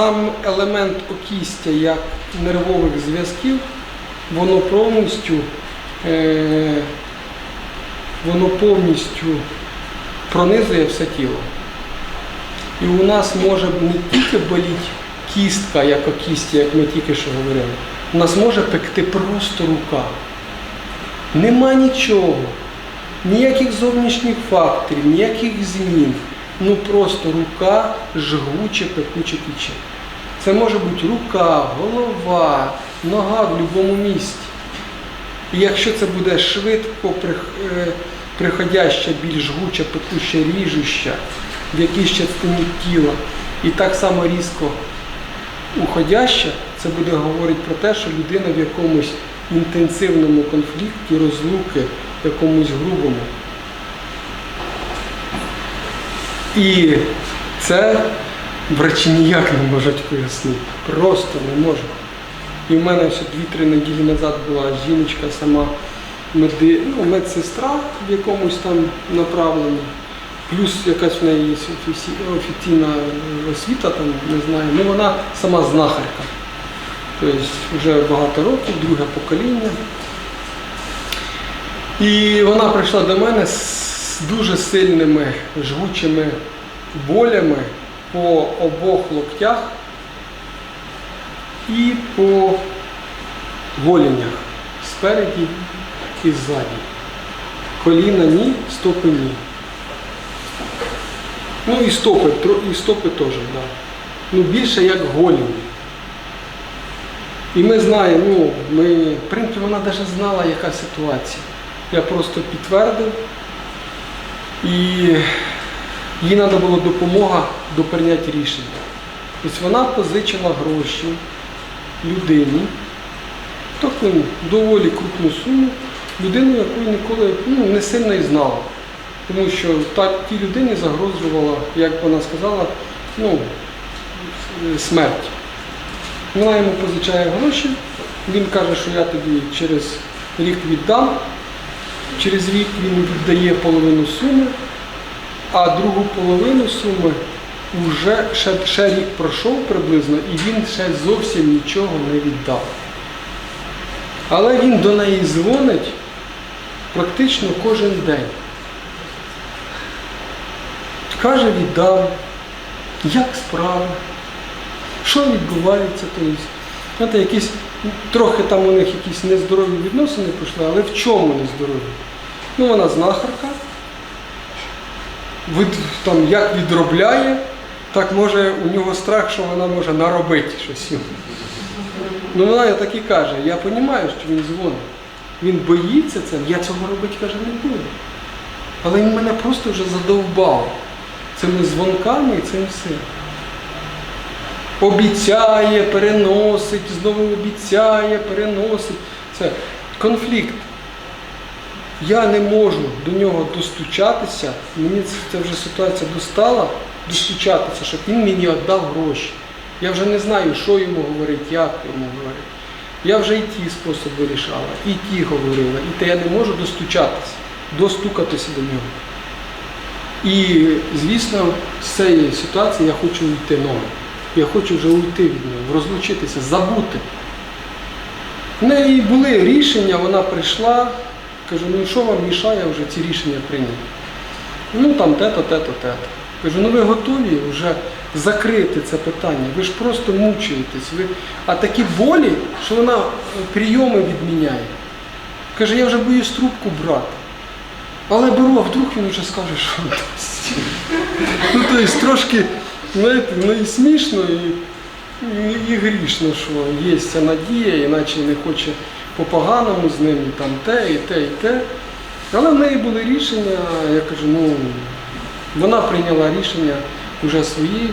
сам елемент окістя як нервових зв'язків, воно повністю, е, воно повністю пронизує все тіло. І у нас може не тільки боліти кістка, як окістя, як ми тільки що говорили, у нас може пекти просто рука. Нема нічого, ніяких зовнішніх факторів, ніяких змін. Ну просто рука жгуче, пекуче пече. Це може бути рука, голова, нога в будь-якому місці. І якщо це буде швидко е, приходяща, більш жгуча, пекуща, ріжуща в якійсь частині тіла, і так само різко уходяща, це буде говорити про те, що людина в якомусь інтенсивному конфлікті, розлуки, якомусь грубому. І це врачі ніяк не можуть пояснити. Просто не можуть. І в мене ще 2-3 неділі назад була жіночка сама меди, ну, медсестра в якомусь там направленні, плюс якась в неї офіційна освіта, там, не знаю, ну вона сама знахарка. Тобто вже багато років, друге покоління. І вона прийшла до мене з дуже сильними жгучими болями по обох локтях і по голенях спереді і ззаді. Коліна ні, стопи ні. Ну і стопи, і стопи теж, да. Ну більше як голені. І ми знаємо, ну, ми, в принципі, вона навіть знала, яка ситуація. Я просто підтвердив. І їй треба була допомога до прийняття рішення. Тобто вона позичила гроші людині, таку доволі крупну суму, людину, яку ніколи ну, не сильно і знала. Тому що так тій людині загрожувала, як вона сказала, ну, смерть. Вона йому позичає гроші, він каже, що я тобі через рік віддам. Через рік він віддає половину суми, а другу половину суми вже ще, ще рік пройшов приблизно, і він ще зовсім нічого не віддав. Але він до неї дзвонить практично кожен день. Каже, віддав, як справа, що відбувається. Тобто, знаєте, якісь, трохи там у них якісь нездорові відносини пішли, але в чому нездорові? Ну, вона знахарка, від, там, як відробляє, так може у нього страх, що вона може наробити щось. Ну вона так і каже, я розумію, що він дзвонить. Він боїться це, я цього робити, каже, не буду. Але він мене просто вже задовбав цими дзвонками і цим всім. Обіцяє, переносить, знову обіцяє, переносить. Це конфлікт. Я не можу до нього достучатися, мені це- вже ситуація достала, достучатися, щоб він мені віддав гроші. Я вже не знаю, що йому говорити, як йому говорити. Я вже і ті способи рішала, і ті говорила, і те я не можу достучатися, достукатися до нього. І, звісно, з цієї ситуації я хочу уйти новим. Я хочу вже уйти від нього, розлучитися, забути. В неї були рішення, вона прийшла, кажу, ну що вам мішає вже ці рішення прийняти? Ну там те-то, те-то, те-то. Кажу, ну ви готові вже закрити це питання, ви ж просто мучаєтесь. Ви... А такі болі, що вона е, прийоми відміняє. Каже, я вже боюсь трубку брати. Але беру, а вдруг він вже скаже, що. Ну, тобто трошки, знаєте, ну і смішно, і, і, і грішно, що є ця надія, іначе не хоче по-поганому з ним, і там те, і те, і те. Але в неї були рішення, я кажу, ну, вона прийняла рішення вже свої,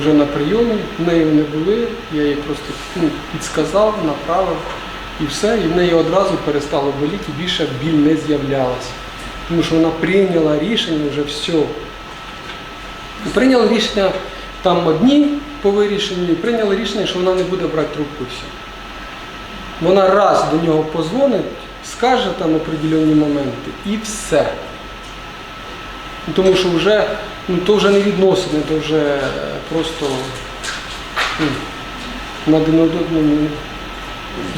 вже на прийомі, в неї вони були, я їй просто ну, підсказав, направив і все, і в неї одразу перестало боліти, і більше біль не з'являлася. Тому що вона прийняла рішення вже все. І Прийняли рішення там одні по вирішенню, і прийняли рішення, що вона не буде брати трубку все. Вона раз до нього позвонить, скаже там определенні моменти і все. Тому що вже, ну, то вже не відносини, то вже е, просто ну, на один одному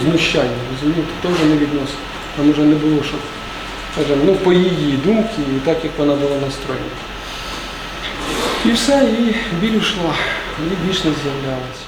знущання, розумієте, теж не відносить. Там вже не було що. Ну, по її думці, і так як вона була настроєна. І все, і біль ушла, і більш не з'являлася.